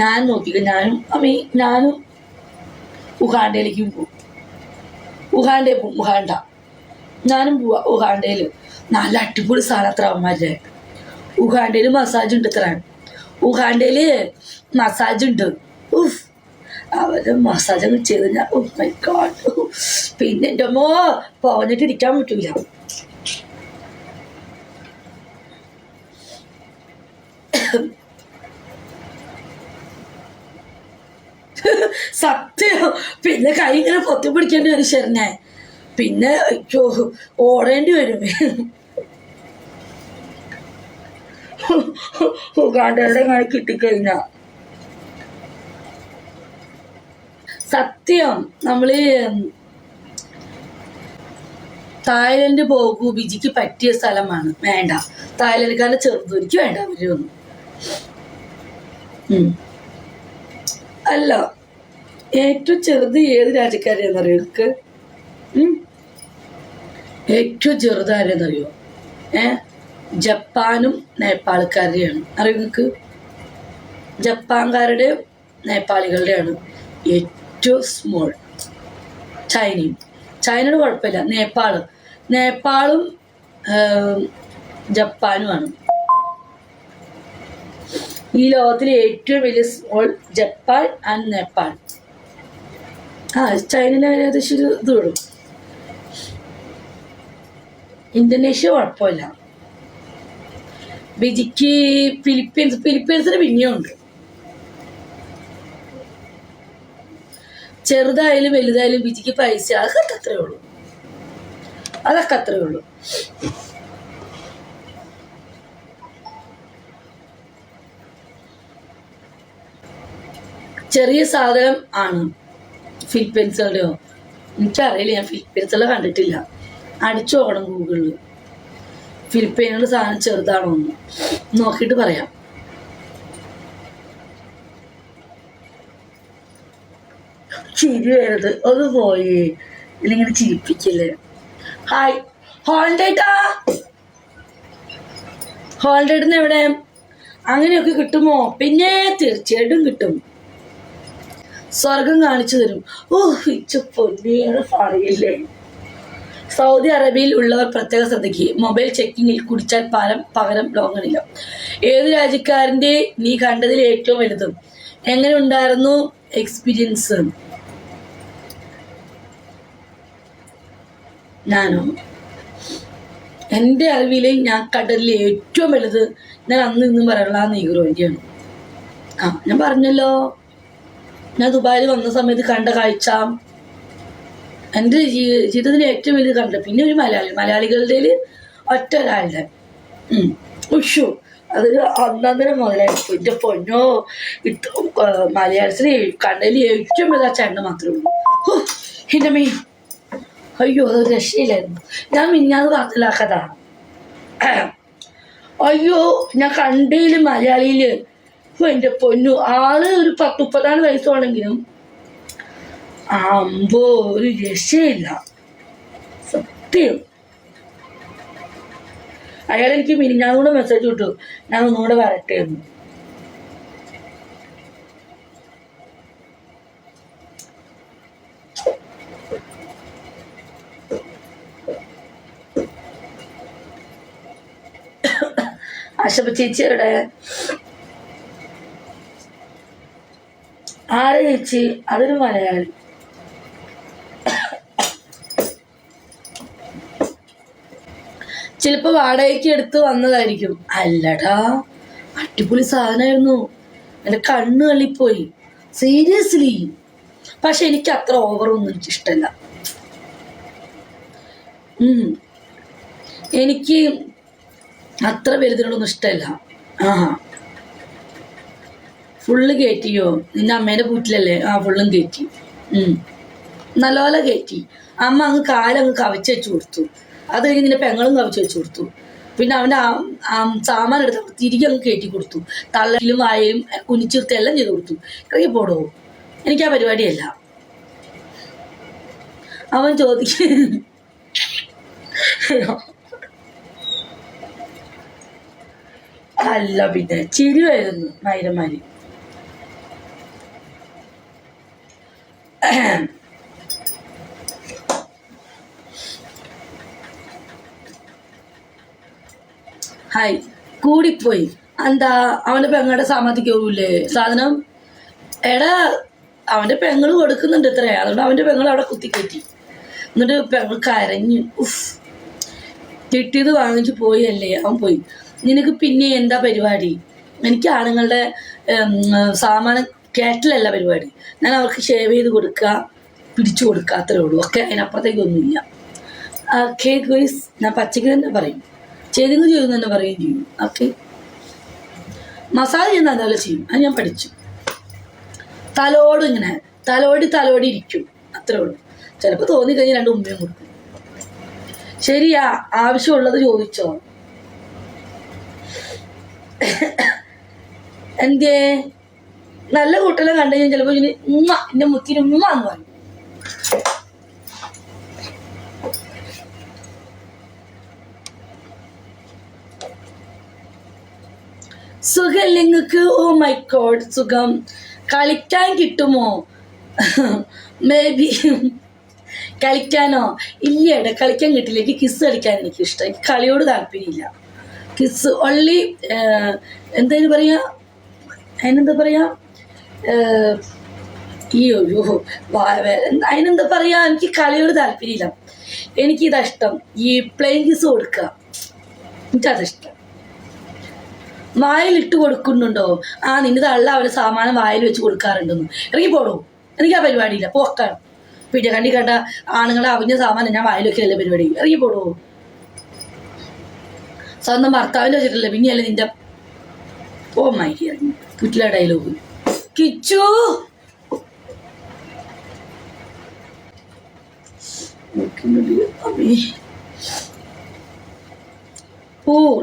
ഞാൻ നോക്കിയിട്ട് ഞാനും അമ്മീ ഞാനും ഉഹാണ്ടയിലേക്കും പോകും. ഉഹാണ്ടേ പോകും ഉഹാണ്ട ഞാനും പോവാ ഉഹാണ്ടയിൽ നല്ല അടിപൊളി സാധനത്ര അവന്മാരുടെ. ഉഹാണ്ടയിൽ മസാജ് ഉണ്ട് ഇത്ര ഉഹാണ്ടയിൽ മസാജ് ഉണ്ട്. ഉഫ്. അവരെ മസാജ് അങ്ങ് ചെയ്ത് ഞാൻ മൈ ഗോഡ് പിന്നെ എന്റെ അമ്മോ പോന്നിട്ട് ഇരിക്കാൻ പറ്റൂല. സത്യം. പിന്നെ കൈ ഇങ്ങനെ പൊത്തി പിടിക്കേണ്ടി വരും ശരനെ പിന്നെ ഓടേണ്ടി വരും. ഉഗാണ്ടയുടെ ഇങ്ങനെ കിട്ടിക്കഴിഞ്ഞ. സത്യം. നമ്മൾ തായ്ലൻഡ് പോകൂ ബിജിക്ക് പറ്റിയ സ്ഥലമാണ്. വേണ്ട. തായ്ലൻഡ്കാരുടെ എനിക്ക് വേണ്ട അവരൊന്നും. അല്ല ഏറ്റവും ചെറുത് ഏത് രാജ്യക്കാരെയാണെന്നറിയോ എനിക്ക്? ഏറ്റവും ചെറുത് ആരെയെന്നറിയോ ഏ? ജപ്പാനും നേപ്പാൾക്കാരുടെയാണ്. അറിയോ നിങ്ങൾക്ക് ജപ്പാൻകാരുടെയും നേപ്പാളികളുടെയാണ് ഏറ്റവും സ്മോൾ ചൈനയും. ചൈനയുടെ കുഴപ്പമില്ല. നേപ്പാൾ നേപ്പാളും ജപ്പാനുമാണ്. ഈ ലോകത്തിലെ ഏറ്റവും വലിയ സ്മോൾ ജപ്പാൻ ആൻഡ് നേപ്പാൾ. ആ ചൈനയിൽ ഏകദേശം ഒരു ഇത് വിടും ഇന്തോനേഷ്യ കുഴപ്പമില്ല. ബിജിക്ക് ഫിലിപ്പീൻസ് ഫിലിപ്പീൻസിന് പിന്നെയും ഉണ്ട്. ചെറുതായാലും വലുതായാലും ബിജിക്ക് പൈസ അതൊക്കെ അത്രേ ഉള്ളൂ. അതൊക്കെ അത്രേ ഉള്ളൂ. ചെറിയ സാധനം ആണ്. ഫിലിപ്പീൻസുകളുടെയോ എനിക്കറിയില്ല ഞാൻ ഫിലിപ്പീൻസുകളെ കണ്ടിട്ടില്ല. അടിച്ചു നോക്കണം ഗൂഗിളിൽ ഫിലിപ്പീനുകളുടെ സാധനം ചെറുതാണോ എന്ന്. നോക്കിയിട്ട് പറയാം. ചിരി വരുന്നത് ഒന്ന് പോയി. ഇല്ലെങ്കിൽ ചിരിപ്പിക്കില്ലേ. ഹായ് ഹോൾഡേട്ടാ ഹോൾഡേഡിന് എവിടെ? അങ്ങനെയൊക്കെ കിട്ടുമോ? പിന്നെ തീർച്ചയായിട്ടും കിട്ടും. സ്വർഗം കാണിച്ചു തരും. ഓഹ് പൊന്നിയാണ് പറയില്ലേ സൗദി അറേബ്യയിൽ ഉള്ളവർ പ്രത്യേക ശ്രദ്ധിക്കുക മൊബൈൽ ചെക്കിങ്ങിൽ കുടിച്ചാൽ പാലം പകരം ലോങ്ങണില്ല ഏത് രാജ്യക്കാരന്റെ നീ കണ്ടതിൽ ഏറ്റവും വലുതും? എങ്ങനെ ഉണ്ടായിരുന്നു എക്സ്പീരിയൻസ് ഞാനോ? എന്റെ അറിവിൽ ഞാൻ കണ്ടതിൽ ഏറ്റവും വലുത് ഞാൻ അന്ന് ഇന്നും പറയാനുള്ള ആ നീഗ്രോന്റെയാണ് ആ ഞാൻ പറഞ്ഞല്ലോ. ഞാൻ ദുബായിൽ വന്ന സമയത്ത് കണ്ട കാഴ്ച. എന്റെ ജീവിതത്തിൽ ഏറ്റവും വലിയ കണ്ട പിന്നെ ഒരു മലയാളി. മലയാളികളുടെ ഒറ്റ ഒരാളുടെ. ഉഷു. അതൊരു അന്നന്നരം മുതലായിരിക്കും എന്റെ പൊന്നോ മലയാളത്തിൽ കണ്ടതിൽ ഏറ്റവും വലിയ ചേട്ടൻ മാത്രമേ ഉള്ളൂ. എന്റെ മീ അയ്യോ അത് രക്ഷയില്ലായിരുന്നു. ഞാൻ മിന്നാന്ന് കഥ അയ്യോ ഞാൻ കണ്ടതിൽ മലയാളിയിൽ എന്റെ പൊന്നു ആൾ ഒരു പത്ത് മുപ്പതാറ് വയസ്സുണ്ടെങ്കിലും അമ്പോ ഒരു രക്ഷയില്ല. സത്യം. അയാൾ എനിക്ക് മിനിഞ്ഞാന്നുകൂടെ മെസ്സേജ് വിട്ടു ഞാൻ ഒന്നുകൂടെ വരട്ടെ എന്ന്. ആശപ്പ ചേച്ചി എവിടെ ആരെ ചേച്ചി അതൊരു മലയാളി. ചിലപ്പോ വാടകയ്ക്ക് എടുത്ത് വന്നതായിരിക്കും. അല്ലടാ അടിപൊളി സാധനമായിരുന്നു എന്റെ കണ്ണ് തള്ളിപ്പോയി. സീരിയസ്ലി പക്ഷെ എനിക്ക് അത്ര ഓവറൊന്നും എനിക്ക് ഇഷ്ടമല്ല ഉം. എനിക്ക് അത്ര വലുതിനോടൊന്നും ഇഷ്ടമല്ല ആ ഫുള്ള് കയറ്റിയോ നിന്റെ അമ്മേന്റെ പൂറ്റിലല്ലേ ആ ഫുള്ളും കയറ്റി. നല്ലപോലെ കയറ്റി അമ്മ അങ്ങ് കാലങ്ങ് കവച്ച് വെച്ച് കൊടുത്തു. അത് കഴിഞ്ഞ് നിന്റെ പെങ്ങളും കവച്ച് വെച്ച് കൊടുത്തു. പിന്നെ ആ- സാമാൻ എടുത്ത് തിരികെ അങ്ങ് കയറ്റി കൊടുത്തു. തള്ളയിലും വായയിലും കുനിച്ചിർത്തി എല്ലാം ചെയ്ത് കൊടുത്തു. ഇറങ്ങി പോടോ? എനിക്ക് ആ പരിപാടിയല്ല. അവൻ ചോദിക്കും അല്ല പിന്നെ ചിരി വരുന്നു നായരന്മാര് ഹായ്. കൂടിപ്പോയി. എന്താ അവന്റെ പെങ്ങളുടെ സാമ്പത്തികവുമില്ലേ സാധനം? എടാ അവന്റെ പെങ്ങൾ കൊടുക്കുന്നുണ്ട് ഇത്രേ. അതുകൊണ്ട് അവന്റെ പെങ്ങൾ അവിടെ കുത്തിക്കയറ്റി എന്നിട്ട് പെങ്ങൾ കരഞ്ഞു ഉഫ്. കിട്ടിയത് വാങ്ങിച്ചു പോയി അല്ലേ അവൻ പോയി. നിനക്ക് പിന്നെ എന്താ പരിപാടി? എനിക്ക് ആണുങ്ങളുടെ സാമാനം കേറ്റലല്ല പരിപാടി. ഞാൻ അവർക്ക് ഷേവ് ചെയ്ത് കൊടുക്കുക പിടിച്ചു കൊടുക്കുക അത്രേ ഉള്ളൂ. ഒക്കെ അതിനപ്പുറത്തേക്കൊന്നുമില്ല ഓക്കെ ഗോയ്സ് ഞാൻ പച്ചക്ക് തന്നെ പറയും. ചെയ്തെങ്കിൽ ചെയ്തെന്ന് തന്നെ പറയുകയും ചെയ്യും. ഓക്കെ മസാല ഞാൻ നല്ലപോലെ ചെയ്യും. അത് ഞാൻ പഠിച്ചു. തലോട് ഇങ്ങനെ തലോടി തലോടി ഇരിക്കും. അത്രേ ഉള്ളൂ. ചിലപ്പോൾ തോന്നിക്കഴിഞ്ഞാൽ രണ്ട് ഉമ്മയും കൊടുക്കും. ശരിയാ ആവശ്യമുള്ളത് ചോദിച്ചോ എന്തേ നല്ല കുട്ടികളെ കണ്ടു കഴിഞ്ഞാൽ ചിലപ്പോൾ ഇങ്ങനെ ഉമ്മ എന്റെ മുത്തിന് ഉമ്മ എന്ന് പറയും. സുഖല്ലേ നിങ്ങൾക്ക് ഓ മൈ ഗോഡ് സുഖം. കളിക്കാൻ കിട്ടുമോ? Maybe. കളിക്കാനോ? ഇല്ലയുടെ കളിക്കാൻ കിട്ടില്ല. എനിക്ക് കിസ് കളിക്കാൻ എനിക്ക് ഇഷ്ടം എനിക്ക് കളിയോട് താല്പര്യമില്ല. കിസ് ഒള്ളി എന്താ പറയാ? അതിനെന്താ പറയാ? ഈ ഒരു അതിനെന്താ പറയാ എനിക്ക് കളിയോട് താല്പര്യമില്ല. എനിക്കിതാ ഇഷ്ടം ഈ പ്ലെയിൻ കിസ് കൊടുക്കുക. എനിക്കതിഷ്ടം. വായിൽ ഇട്ട് കൊടുക്കുന്നുണ്ടോ? ആ നിന്റെ തള്ള അവരെ സാമാനം വായിൽ വെച്ച് കൊടുക്കാറുണ്ടെന്ന്. ഇറങ്ങി പോടും. എനിക്ക് ആ പരിപാടിയില്ല. പോക്കാണ് പിന്നെ കണ്ടി കണ്ട ആണുങ്ങളെ അവിഞ്ഞ സാമാനം ഞാൻ വായിൽ വെക്കലല്ലേ പരിപാടി. ഇറങ്ങി പോടോ. സ്വന്തം ഭർത്താവിന്റെ വെച്ചിട്ടില്ല പിന്നെയല്ലേ നിന്റെ ഓ മൈ വീട്ടിലെ ഡയലോഗ് കിച്ചു. പൂൾ.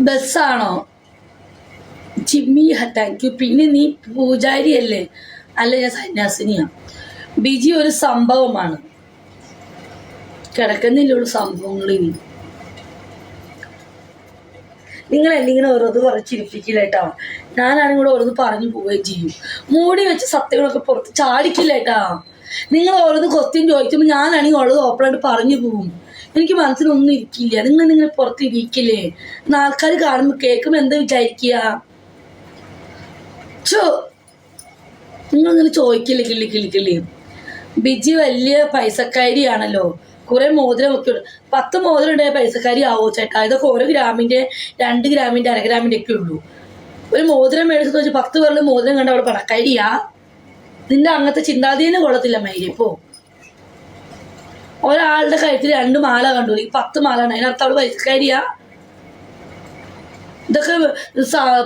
ബസ്സാണോ? ജിമ്മി താങ്ക് യു പിന്നെ നീ പൂജാരി അല്ലേ അല്ല ഞാൻ സന്യാസിനിയാ. ബിജി ഒരു സംഭവമാണ്. കിടക്കുന്നില്ല സംഭവങ്ങൾ ഇനി നിങ്ങളെന്നെ എന്തെങ്കിലും ഓരോന്ന് കുറച്ചിരിപ്പിക്കില്ല ചിരിപ്പിക്കില്ലേട്ടാ ഞാനാണെങ്കിൽ കൂടെ ഓരോന്ന് പറഞ്ഞു പോവുകയും ചെയ്യും. മൂടി വെച്ച് സത്യങ്ങളൊക്കെ പുറത്ത് ചാടിക്കില്ലേട്ടാ നിങ്ങൾ ഓരോന്ന് ക്വസ്റ്റ്യൻ ചോദിക്കുമ്പോൾ ഞാനാണെങ്കിൽ ഉള്ളത് ഓപ്പണായിട്ട് പറഞ്ഞു പോവും. എനിക്ക് മനസ്സിലൊന്നും ഇരിക്കില്ല. നിങ്ങൾ നിങ്ങൾ പുറത്ത് ഇരിക്കില്ലേ? ആൾക്കാർ കാണുമ്പോൾ കേൾക്കുമ്പോൾ എന്താ വിചാരിക്കുക? ചോ നിങ്ങളിങ്ങനെ ചോദിക്കില്ല കിള്ളി കിള്ളി? ബിജി വലിയ പൈസക്കാരിയാണല്ലോ. കുറെ മോതിരം ഒക്കെ ഉണ്ട്. പത്ത് മോതിരം ഉണ്ടായ പൈസക്കാരി ആവോ ചേട്ടാ? ഇതൊക്കെ ഓരോ ഗ്രാമിന്റെ രണ്ട് ഗ്രാമിന്റെ അര ഒക്കെ ഉള്ളൂ. ഒരു മോതിരം മേടിച്ചെന്ന് വെച്ചാൽ പത്ത് പേരുടെ മോതിരം കണ്ട അവിടെ പണക്കാരിയാ? നിന്റെ അങ്ങനത്തെ ചിന്താധീനം കൊള്ളത്തില്ല മൈരി പോ. ഒരാളുടെ കഴുത്തിൽ രണ്ട് മാല കണ്ടു. ഈ പത്ത് മാല ആണ് അതിനകത്ത് അവൾ പൈസക്കാരിയാ? ഇതൊക്കെ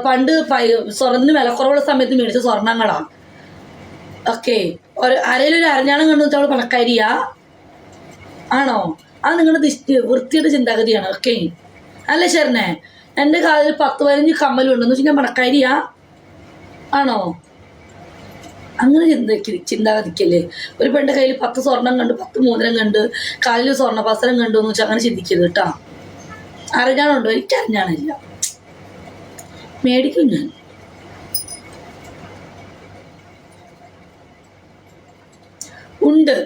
പണ്ട് സ്വർണത്തിന് വിലക്കുറവുള്ള സമയത്ത് മേടിച്ച സ്വർണങ്ങളാണ് ഓക്കെ ഒരു അരയിലൊരു അരഞ്ഞാണം കണ്ടു അവൾ പണക്കാരിയാ? ആണോ? അത് നിങ്ങളുടെ വൃത്തിയുടെ ചിന്താഗതിയാണ്. ഓക്കെ അല്ല ശരണേ? എന്റെ കാലിൽ പത്ത് പതിനഞ്ച് കമ്മലുണ്ടെന്ന് വെച്ചാൽ ഞാൻ മണക്കാരിയാ ആണോ? അങ്ങനെ ചിന്ത ചിന്താഗതിക്കല്ലേ? ഒരു പെണ്ണിന്റെ കയ്യിൽ പത്ത് സ്വർണം കണ്ട് പത്ത് മോതിരം കണ്ട് കാലിൽ സ്വർണ പസരം കണ്ടു എന്ന് വെച്ചാൽ അങ്ങനെ ചിന്തിക്കരുത് കേട്ടോ. അറിഞ്ഞാണുണ്ടോ എനിക്ക് അറിഞ്ഞാണില്ല മേടിക്കും ഞാൻ. ഉണ്ട്.